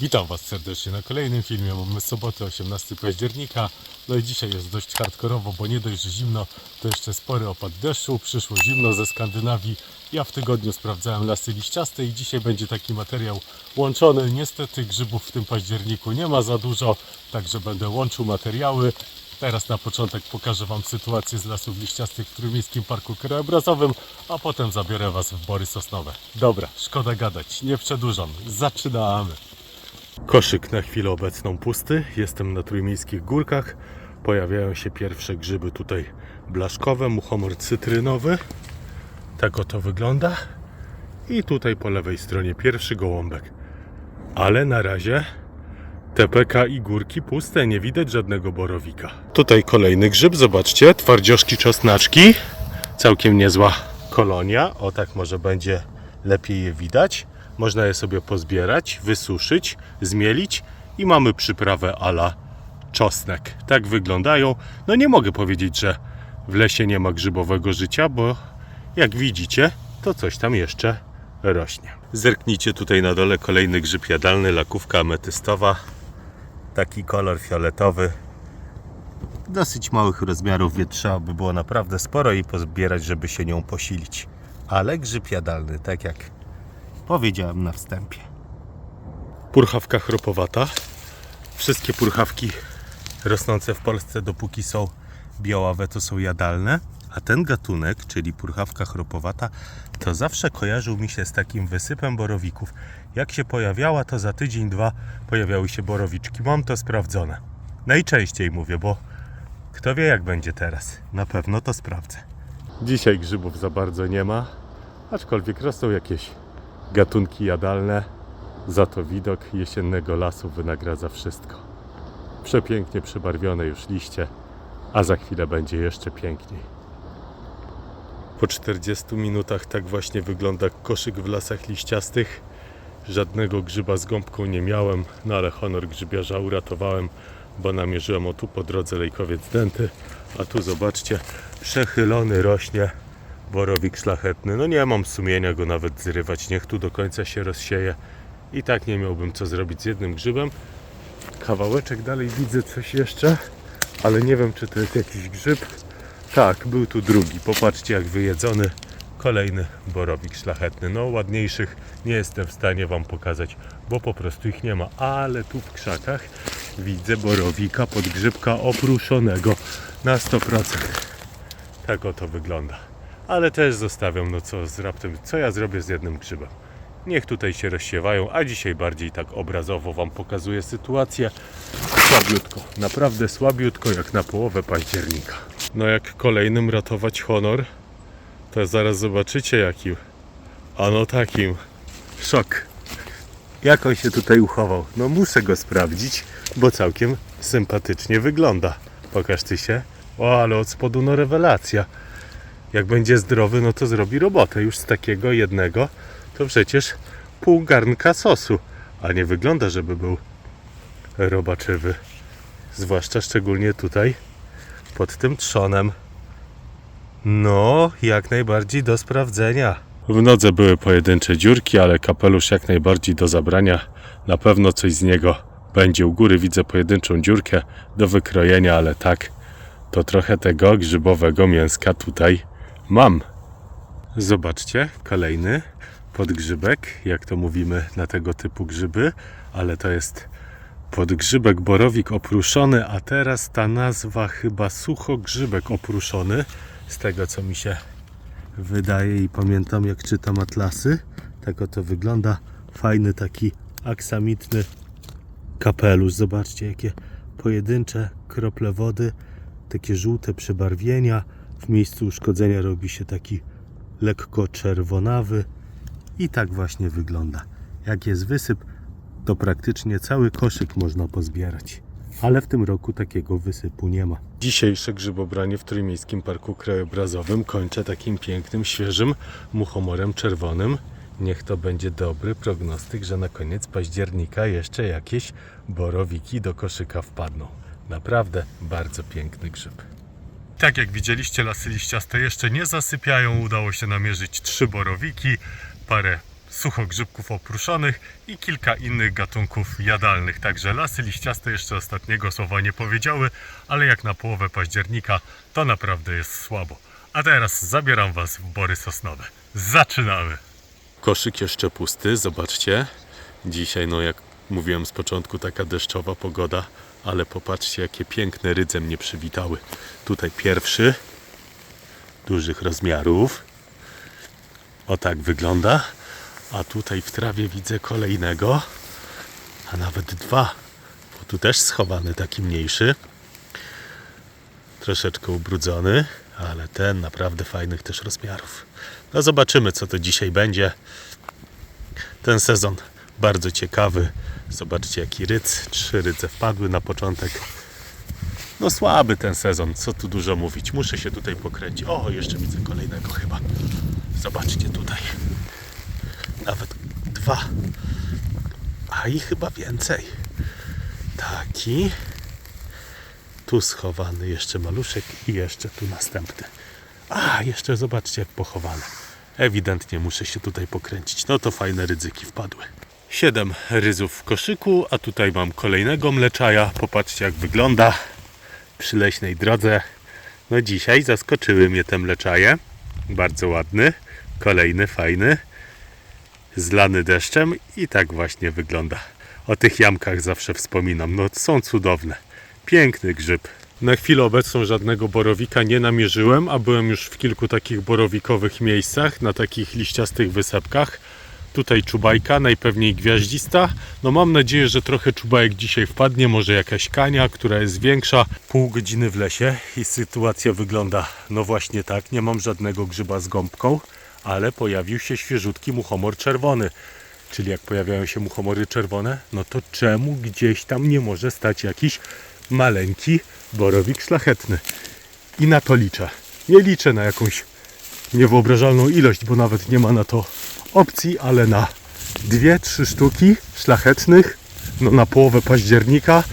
Witam Was serdecznie na kolejnym filmie. Mamy sobotę 18 października. No i dzisiaj jest dość hardkorowo, bo nie dość, że zimno, to jeszcze spory opad deszczu. Przyszło zimno ze Skandynawii. Ja w tygodniu sprawdzałem lasy liściaste i dzisiaj będzie taki materiał łączony. Niestety grzybów w tym październiku nie ma za dużo, także będę łączył materiały. Teraz na początek pokażę Wam sytuację z lasów liściastych w Trójmiejskim Parku Krajobrazowym, a potem zabiorę Was w Bory Sosnowe. Dobra, szkoda gadać, nie przedłużam, zaczynamy. Koszyk na chwilę obecną pusty. Jestem na trójmiejskich górkach. Pojawiają się pierwsze grzyby tutaj blaszkowe, muchomor cytrynowy. Tak oto wygląda. I tutaj po lewej stronie pierwszy gołąbek. Ale na razie TPK i górki puste, nie widać żadnego borowika. Tutaj kolejny grzyb, zobaczcie, twardzioszki czosnaczki. Całkiem niezła kolonia. O tak może będzie lepiej je widać. Można je sobie pozbierać, wysuszyć, zmielić i mamy przyprawę ala czosnek. Tak wyglądają. No nie mogę powiedzieć, że w lesie nie ma grzybowego życia, bo jak widzicie, to coś tam jeszcze rośnie. Zerknijcie tutaj na dole kolejny grzyb jadalny, lakówka ametystowa. Taki kolor fioletowy. Dosyć małych rozmiarów, więc trzeba by było naprawdę sporo i pozbierać, żeby się nią posilić. Ale grzyb jadalny, tak jak powiedziałem na wstępie. Purchawka chropowata. Wszystkie purchawki rosnące w Polsce, dopóki są białawe, to są jadalne. A ten gatunek, czyli purchawka chropowata, to zawsze kojarzył mi się z takim wysypem borowików. Jak się pojawiała, to za tydzień, dwa pojawiały się borowiczki. Mam to sprawdzone. Najczęściej mówię, bo kto wie jak będzie teraz. Na pewno to sprawdzę. Dzisiaj grzybów za bardzo nie ma, aczkolwiek rosną jakieś gatunki jadalne. Za to widok jesiennego lasu wynagradza wszystko. Przepięknie przybarwione już liście, a za chwilę będzie jeszcze piękniej. Po 40 minutach tak właśnie wygląda koszyk w lasach liściastych. Żadnego grzyba z gąbką nie miałem, no ale honor grzybiarza uratowałem, bo namierzyłem o tu po drodze lejkowiec dęty, a tu zobaczcie, przechylony rośnie borowik szlachetny. No nie mam sumienia go nawet zrywać, niech tu do końca się rozsieje. I tak nie miałbym co zrobić z jednym grzybem. Kawałeczek dalej widzę coś jeszcze, ale nie wiem czy to jest jakiś grzyb. Tak, był tu drugi. Popatrzcie jak wyjedzony. Kolejny borowik szlachetny. No ładniejszych nie jestem w stanie Wam pokazać, bo po prostu ich nie ma. Ale tu w krzakach widzę borowika podgrzybka opruszonego na 100%. Tak oto wygląda. Ale też zostawiam, no co z raptem, co ja zrobię z jednym grzybem. Niech tutaj się rozsiewają, a dzisiaj bardziej tak obrazowo Wam pokazuję sytuację. Słabiutko, naprawdę słabiutko, jak na połowę października. No jak kolejnym ratować honor, to zaraz zobaczycie jakim. A no takim. Szok. Jak on się tutaj uchował? No muszę go sprawdzić, bo całkiem sympatycznie wygląda. Pokaż ty się. O, ale od spodu no rewelacja. Jak będzie zdrowy, no to zrobi robotę. Już z takiego jednego to przecież pół garnka sosu. A nie wygląda, żeby był robaczywy. Zwłaszcza szczególnie tutaj pod tym trzonem. No, jak najbardziej do sprawdzenia. W nodze były pojedyncze dziurki, ale kapelusz jak najbardziej do zabrania. Na pewno coś z niego będzie. U góry widzę pojedynczą dziurkę do wykrojenia, ale tak, to trochę tego grzybowego mięska tutaj mam. Zobaczcie, kolejny podgrzybek, jak to mówimy na tego typu grzyby, ale to jest podgrzybek borowik opruszony, a teraz ta nazwa chyba suchogrzybek opruszony, z tego co mi się wydaje i pamiętam jak czytam atlasy. Tak oto wygląda fajny taki aksamitny kapelusz. Zobaczcie jakie pojedyncze krople wody, takie żółte przebarwienia. W miejscu uszkodzenia robi się taki lekko czerwonawy i tak właśnie wygląda. Jak jest wysyp, to praktycznie cały koszyk można pozbierać. Ale w tym roku takiego wysypu nie ma. Dzisiejsze grzybobranie w Trójmiejskim Parku Krajobrazowym kończę takim pięknym, świeżym muchomorem czerwonym. Niech to będzie dobry prognostyk, że na koniec października jeszcze jakieś borowiki do koszyka wpadną. Naprawdę bardzo piękny grzyb. Tak jak widzieliście, lasy liściaste jeszcze nie zasypiają. Udało się namierzyć trzy borowiki, parę suchogrzybków opruszonych i kilka innych gatunków jadalnych. Także lasy liściaste jeszcze ostatniego słowa nie powiedziały, ale jak na połowę października to naprawdę jest słabo. A teraz zabieram Was w bory sosnowe. Zaczynamy! Koszyk jeszcze pusty, zobaczcie. Dzisiaj, no jak mówiłem z początku, taka deszczowa pogoda, ale popatrzcie, jakie piękne rydze mnie przywitały. Tutaj pierwszy, dużych rozmiarów. O tak wygląda. A tutaj w trawie widzę kolejnego, a nawet dwa, bo tu też schowany taki mniejszy. Troszeczkę ubrudzony, ale ten naprawdę fajnych też rozmiarów. No zobaczymy, co to dzisiaj będzie. Ten sezon bardzo ciekawy. Zobaczcie, jaki rydz. Trzy rydze wpadły na początek. No słaby ten sezon, co tu dużo mówić. Muszę się tutaj pokręcić. O, jeszcze widzę kolejnego chyba. Zobaczcie tutaj. Nawet dwa. A i chyba więcej. Taki. Tu schowany jeszcze maluszek i jeszcze tu następny. A, jeszcze zobaczcie jak pochowane. Ewidentnie muszę się tutaj pokręcić. No to fajne rydzyki wpadły. Siedem ryzów w koszyku, a tutaj mam kolejnego mleczaja. Popatrzcie jak wygląda przy leśnej drodze. No dzisiaj zaskoczyły mnie te mleczaje. Bardzo ładny, kolejny, fajny, zlany deszczem i tak właśnie wygląda. O tych jamkach zawsze wspominam, no są cudowne. Piękny grzyb. Na chwilę obecną żadnego borowika nie namierzyłem, a byłem już w kilku takich borowikowych miejscach, na takich liściastych wysepkach. Tutaj czubajka, najpewniej gwiaździsta. No mam nadzieję, że trochę czubajek dzisiaj wpadnie, może jakaś kania, która jest większa. Pół godziny w lesie i sytuacja wygląda no właśnie tak. Nie mam żadnego grzyba z gąbką, ale pojawił się świeżutki muchomor czerwony. Czyli jak pojawiają się muchomory czerwone, no to czemu gdzieś tam nie może stać jakiś maleńki borowik szlachetny? I na to liczę. Nie liczę na jakąś niewyobrażalną ilość, bo nawet nie ma na to opcji, ale na dwie, trzy sztuki szlachetnych, no na połowę października,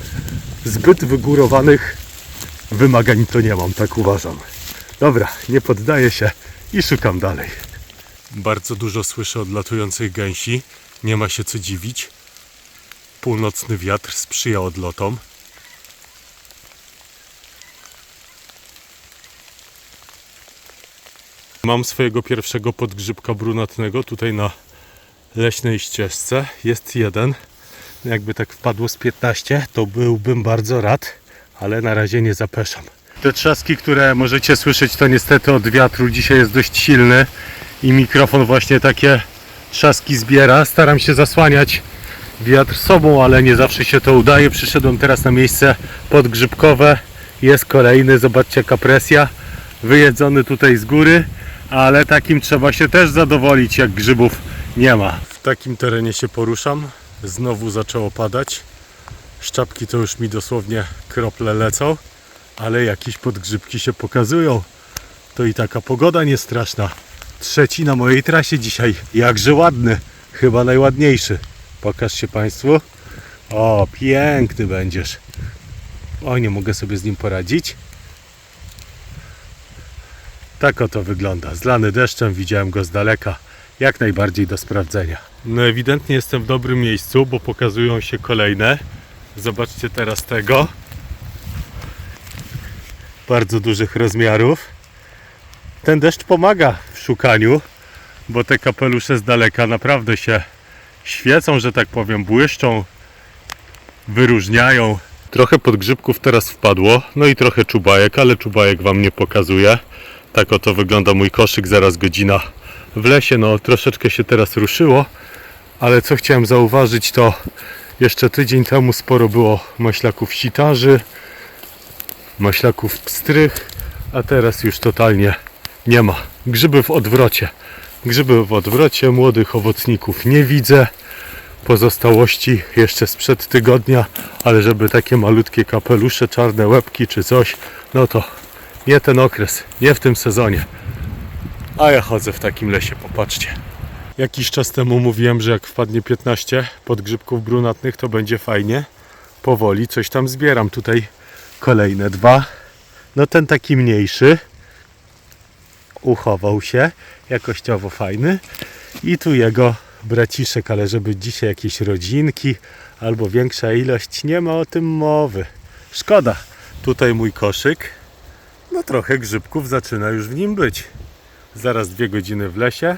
zbyt wygórowanych wymagań to nie mam, tak uważam. Dobra, nie poddaję się i szukam dalej. Bardzo dużo słyszę odlatujących gęsi, nie ma się co dziwić. Północny wiatr sprzyja odlotom. Mam swojego pierwszego podgrzybka brunatnego tutaj na leśnej ścieżce. Jest jeden. Jakby tak wpadło z 15, to byłbym bardzo rad, ale na razie nie zapeszam. Te trzaski, które możecie słyszeć, to niestety od wiatru dzisiaj jest dość silny i mikrofon właśnie takie trzaski zbiera. Staram się zasłaniać wiatr sobą, ale nie zawsze się to udaje. Przyszedłem teraz na miejsce podgrzybkowe. Jest kolejny, zobaczcie jaka presja. Wyjedzony tutaj z góry, ale takim trzeba się też zadowolić, jak grzybów nie ma. W takim terenie się poruszam. Znowu zaczęło padać. Szczapki to już mi dosłownie krople lecą, ale jakieś podgrzybki się pokazują. To i taka pogoda niestraszna. Trzeci na mojej trasie dzisiaj. Jakże ładny. Chyba najładniejszy. Pokaż się Państwu. O, piękny będziesz. O, nie mogę sobie z nim poradzić. Tak oto wygląda. Zlany deszczem, widziałem go z daleka. Jak najbardziej do sprawdzenia. No ewidentnie jestem w dobrym miejscu, bo pokazują się kolejne. Zobaczcie teraz tego. Bardzo dużych rozmiarów. Ten deszcz pomaga w szukaniu, bo te kapelusze z daleka naprawdę się świecą, że tak powiem, błyszczą, wyróżniają. Trochę podgrzybków teraz wpadło, no i trochę czubajek, ale czubajek Wam nie pokazuję. Tak oto wygląda mój koszyk, zaraz godzina w lesie. No troszeczkę się teraz ruszyło, ale co chciałem zauważyć to jeszcze tydzień temu sporo było maślaków sitarzy, maślaków pstrych, a teraz już totalnie nie ma. Grzyby w odwrocie. Grzyby w odwrocie, młodych owocników nie widzę. Pozostałości jeszcze sprzed tygodnia, ale żeby takie malutkie kapelusze, czarne łebki czy coś, no to nie ten okres, nie w tym sezonie. A ja chodzę w takim lesie, popatrzcie. Jakiś czas temu mówiłem, że jak wpadnie 15 podgrzybków brunatnych, to będzie fajnie. Powoli coś tam zbieram. Tutaj kolejne dwa. No ten taki mniejszy. Uchował się. Jakościowo fajny. I tu jego braciszek, ale żeby dzisiaj jakieś rodzinki albo większa ilość, nie ma o tym mowy. Szkoda. Tutaj mój koszyk. No trochę grzybków zaczyna już w nim być. Zaraz dwie godziny w lesie.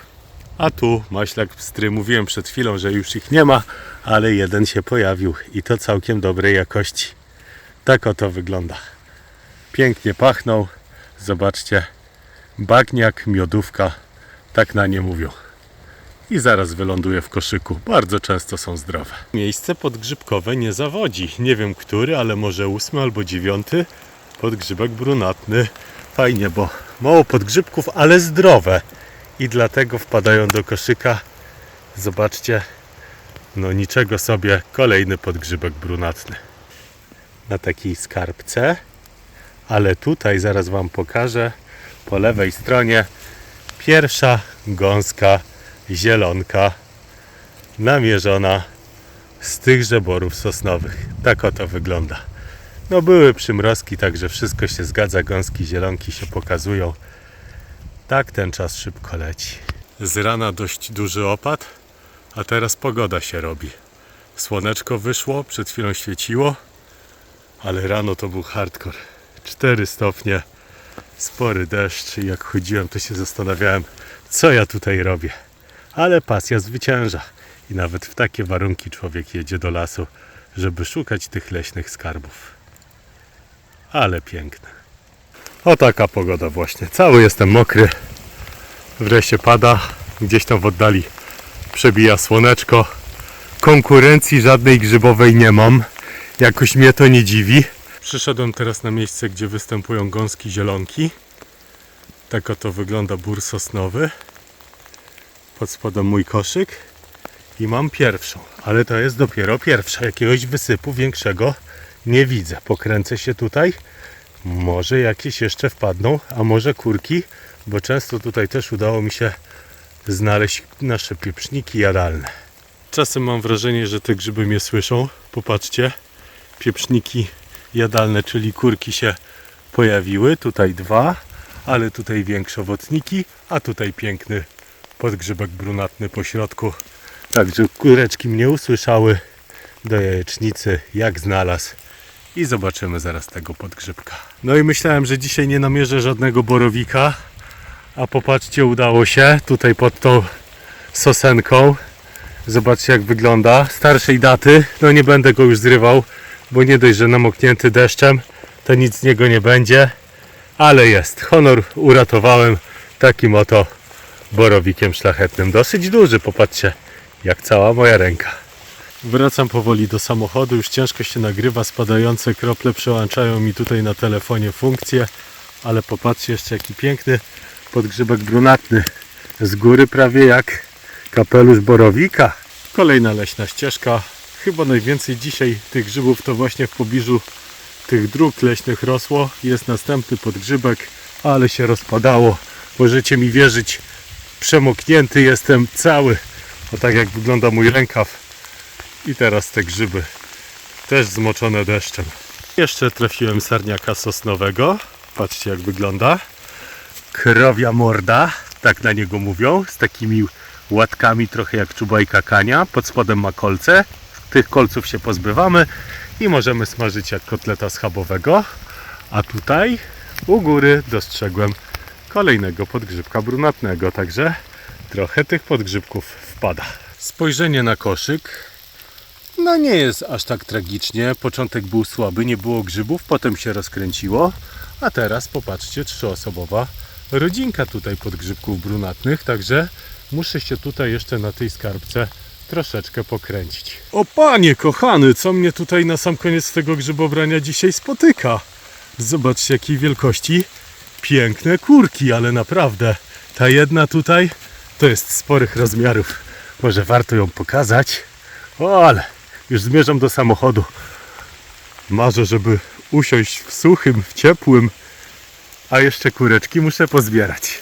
A tu maślak pstry. Mówiłem przed chwilą, że już ich nie ma, ale jeden się pojawił i to całkiem dobrej jakości. Tak oto wygląda. Pięknie pachną. Zobaczcie. Bagniak, miodówka. Tak na nie mówią. I zaraz wyląduje w koszyku. Bardzo często są zdrowe. Miejsce podgrzybkowe nie zawodzi. Nie wiem który, ale może ósmy albo dziewiąty. Podgrzybek brunatny. Fajnie, bo mało podgrzybków, ale zdrowe. I dlatego wpadają do koszyka. Zobaczcie. No niczego sobie. Kolejny podgrzybek brunatny. Na takiej skarbce. Ale tutaj zaraz Wam pokażę. Po lewej stronie pierwsza gąska zielonka namierzona z tychże borów sosnowych. Tak oto wygląda. No były przymrozki, także wszystko się zgadza, gąski zielonki się pokazują. Tak ten czas szybko leci. Z rana dość duży opad, a teraz pogoda się robi. Słoneczko wyszło, przed chwilą świeciło, ale rano to był hardcore. 4 stopnie, spory deszcz i jak chodziłem to się zastanawiałem, co ja tutaj robię. Ale pasja zwycięża i nawet w takie warunki człowiek jedzie do lasu, żeby szukać tych leśnych skarbów. Ale piękne. O taka pogoda właśnie. Cały jestem mokry. Wreszcie pada. Gdzieś tam w oddali przebija słoneczko. Konkurencji żadnej grzybowej nie mam. Jakoś mnie to nie dziwi. Przyszedłem teraz na miejsce, gdzie występują gąski zielonki. Tak oto wygląda bór sosnowy. Pod spodem mój koszyk. I mam pierwszą, ale to jest dopiero pierwsza. Jakiegoś wysypu większego nie widzę. Pokręcę się tutaj. Może jakieś jeszcze wpadną, a może kurki, bo często tutaj też udało mi się znaleźć nasze pieprzniki jadalne. Czasem mam wrażenie, że te grzyby mnie słyszą. Popatrzcie, pieprzniki jadalne, czyli kurki się pojawiły. Tutaj dwa, ale tutaj większe owocniki, a tutaj piękny podgrzybek brunatny po środku. Także kureczki mnie usłyszały do jajecznicy, jak znalazł. I zobaczymy zaraz tego podgrzybka. No i myślałem, że dzisiaj nie namierzę żadnego borowika. A popatrzcie, udało się. Tutaj pod tą sosenką. Zobaczcie jak wygląda. Starszej daty. No nie będę go już zrywał, bo nie dość, że namoknięty deszczem, to nic z niego nie będzie. Ale jest. Honor uratowałem takim oto borowikiem szlachetnym. Dosyć duży, popatrzcie, jak cała moja ręka. Wracam powoli do samochodu, już ciężko się nagrywa, spadające krople przełączają mi tutaj na telefonie funkcję, ale popatrzcie jeszcze jaki piękny podgrzybek brunatny. Z góry prawie jak kapelusz borowika. Kolejna leśna ścieżka. Chyba najwięcej dzisiaj tych grzybów to właśnie w pobliżu tych dróg leśnych rosło. Jest następny podgrzybek, ale się rozpadało. Możecie mi wierzyć, przemoknięty jestem cały. O tak jak wygląda mój rękaw. I teraz te grzyby też zmoczone deszczem. Jeszcze trafiłem sarniaka sosnowego. Patrzcie jak wygląda. Krowia morda, tak na niego mówią, z takimi łatkami trochę jak czubajka kania. Pod spodem ma kolce. Tych kolców się pozbywamy i możemy smażyć jak kotleta schabowego. A tutaj u góry dostrzegłem kolejnego podgrzybka brunatnego, także trochę tych podgrzybków wpada. Spojrzenie na koszyk. No nie jest aż tak tragicznie. Początek był słaby, nie było grzybów, potem się rozkręciło. A teraz popatrzcie, trzyosobowa rodzinka tutaj podgrzybków brunatnych, także muszę się tutaj jeszcze na tej skarbce troszeczkę pokręcić. O panie kochany, co mnie tutaj na sam koniec tego grzybobrania dzisiaj spotyka? Zobaczcie jakiej wielkości piękne kurki, ale naprawdę ta jedna tutaj to jest sporych rozmiarów. Może warto ją pokazać. O, ale już zmierzam do samochodu. Marzę, żeby usiąść w suchym, w ciepłym, a jeszcze kureczki muszę pozbierać.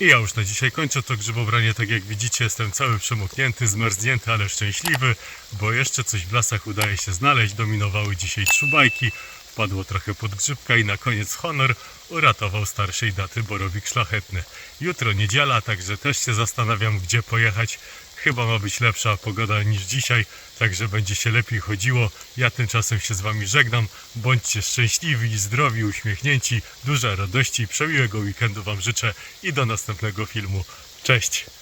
I ja już na dzisiaj kończę to grzybobranie. Tak jak widzicie, jestem cały przemoknięty, zmarznięty, ale szczęśliwy, bo jeszcze coś w lasach udaje się znaleźć. Dominowały dzisiaj trzubajki, wpadło trochę podgrzybka i na koniec honor uratował starszej daty borowik szlachetny. Jutro niedziela, także też się zastanawiam, gdzie pojechać. Chyba ma być lepsza pogoda niż dzisiaj, także będzie się lepiej chodziło. Ja tymczasem się z Wami żegnam. Bądźcie szczęśliwi, zdrowi, uśmiechnięci, dużo radości, przemiłego weekendu Wam życzę i do następnego filmu. Cześć!